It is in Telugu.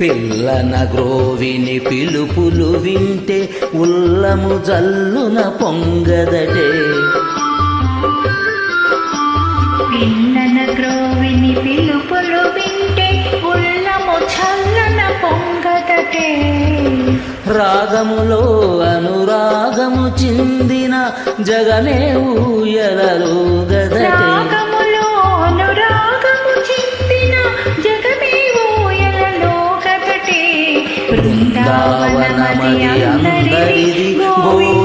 పిల్లన గ్రోవిని పిలుపులు వింటే ఉల్లము జల్లున పొంగదటే. పిల్లన గ్రోవిని పిలుపులు వింటే ఉల్లము చల్లన పొంగదటే. రాగములో అనురాగము చిందిన జగమే ఊయలలో గదటే. బృందావనమది అందరిది గోవిందుడు